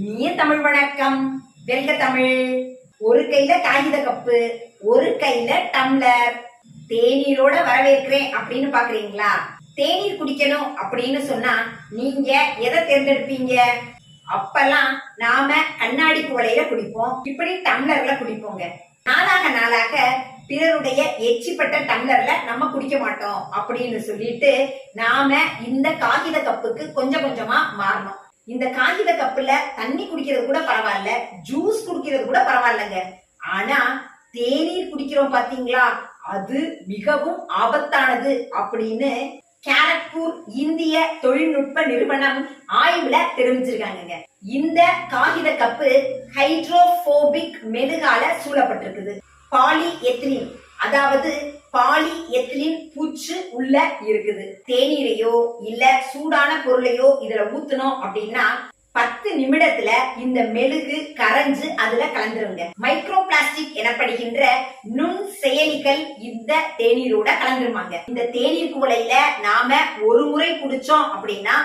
இனிய தமிழ் வணக்கம். வெல்க தமிழ். ஒரு கையில காகித கப்பு ஒரு கையில டம்ளர். தேநீரோட வரவேற்கிறேன் அப்படின்னு பாக்குறீங்களா? தேநீர் குடிக்கணும் அப்படின்னு சொன்னா நீங்க எதை தேர்ந்தெடுப்பீங்க? அப்பெல்லாம் நாம கண்ணாடி குவளையில குடிப்போம் இப்படி டம்ளர்ல குடிப்போங்க. நாளாக நாளாக பிறருடைய எச்சிப்பட்ட டம்ளர்ல நம்ம குடிக்க மாட்டோம் அப்படின்னு சொல்லிட்டு நாம இந்த காகித கப்புக்கு கொஞ்சம் கொஞ்சமா மாறணும். இந்த காகித கப்புல தண்ணி குடிக்கிறது கூட பரவாயில்ல ஜூஸ் குடிக்கிறது கூட பரவாயில்லங்க. ஆனா தேநீர் குடிக்கிறோம் பாத்தீங்களா? அது மிகவும் ஆபத்தானது அப்படின்னு கேரக்பூர் இந்திய தொழில்நுட்ப நிறுவனம் ஆய்வுல தெரிவிச்சிருக்காங்க இந்த காகித கப்பு ஹைட்ரோபோபிக் மெழுகால சூழப்பட்டிருக்குது. பாலி எத்திலின் அதாவது பாலி எத்திலின் பூச்சு உள்ள இருக்குது. தேநீரையோ இல்ல சூடான பொருளையோ இதுல ஊத்துனோம் அப்படின்னா பத்து நிமிடத்துல இந்த மெழுகு கரைஞ்சு அதுல கலந்துருங்க. மைக்ரோ பிளாஸ்டிக் எனப்படுகின்ற நுண் செயலிகள் இந்த தேநீரோட கலந்துருமாங்க. இந்த தேநீர் குவளையில நாம ஒரு முறை குடிச்சோம் அப்படின்னா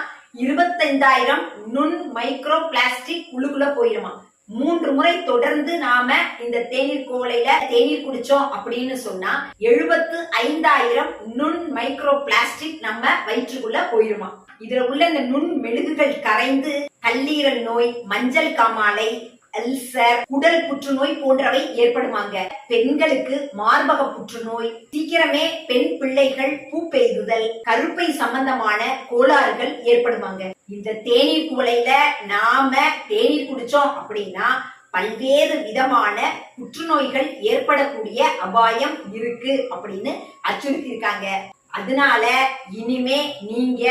இருபத்தைந்தாயிரம் நுண் மைக்ரோ பிளாஸ்டிக் உள்ளுக்குள்ள போயிருமா மூன்று முறை தொடர்ந்து நாம இந்த தேநீர் குவளையில தேநீர் குடிச்சோம் அப்படின்னு சொன்னா எழுபத்து ஐந்தாயிரம் நுண் மைக்ரோ பிளாஸ்டிக் நம்ம வயிற்றுக்குள்ள போயிருமா. இதுல உள்ள இந்த நுண் மெழுகுகள் கரைந்து கல்லீரல் நோய் மஞ்சள் காமாலை அல்சர் குடல் புற்றுநோய் போன்றவை ஏற்படுமாங்க. பெண்களுக்கு மார்பக புற்றுநோய் சீக்கிரமே பெண் பிள்ளைகள் பூ பெய்துதல் கருப்பை சம்பந்தமான கோளாறுகள் ஏற்படுமாங்க. இந்த தேநீர் குவளையில நாம தேநீர் குடிச்சோம் அப்படின்னா பல்வேறு விதமான புற்றுநோய்கள் ஏற்படக்கூடிய அபாயம் இருக்கு அப்படின்னு அச்சுறுத்தி இருக்காங்க அதனால இனிமே நீங்க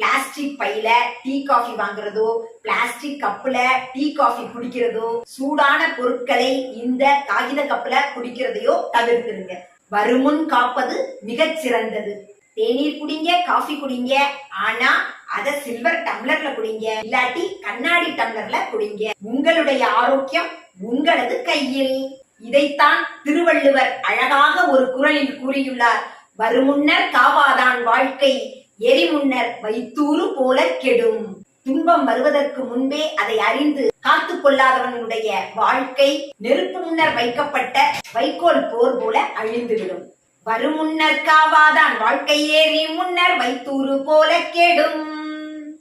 பிளாஸ்டிக் பையில டீ காஃபி வாங்குறதோ பிளாஸ்டிக் கப்புல டீ காஃபி குடிக்கிறதோ சூடான பொருட்களை இந்த காகித கப்புல குடிக்கிறதையோ தவிர்த்துருங்க. வருமுன் காப்பது மிகச் சிறந்தது. தேநீர் குடிங்க காஃபி குடிங்க ஆனா அத சில்வர் டம்ளர்ல குடிங்க இல்லாட்டி கண்ணாடி டம்ளர்ல குடிங்க. உங்களுடைய ஆரோக்கியம் உங்களது கையில். இதைத்தான் திருவள்ளுவர் அழகாக ஒரு குரலில் கூறியுள்ளார். வருமுன்னர் காவாதான் வாழ்க்கை எரிமுன்னர் வைத்தூறு போல கெடும். துன்பம் வருவதற்கு முன்பே அதை அறிந்து காத்து கொள்ளாதவனுடைய வாழ்க்கை நெருப்பு முன்னர் வைக்கப்பட்ட வைக்கோல் போர் போல அழிந்துவிடும். வருமுன்னர்காவாதான் காவாதான் வாழ்க்கை ஏறி முன்னர் வைத்தூறு போல கெடும்.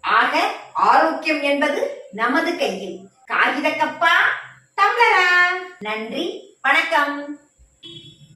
ஆக ஆரோக்கியம் என்பது நமது கையில். காகித கப்பா டம்ளரா நன்றி வணக்கம்.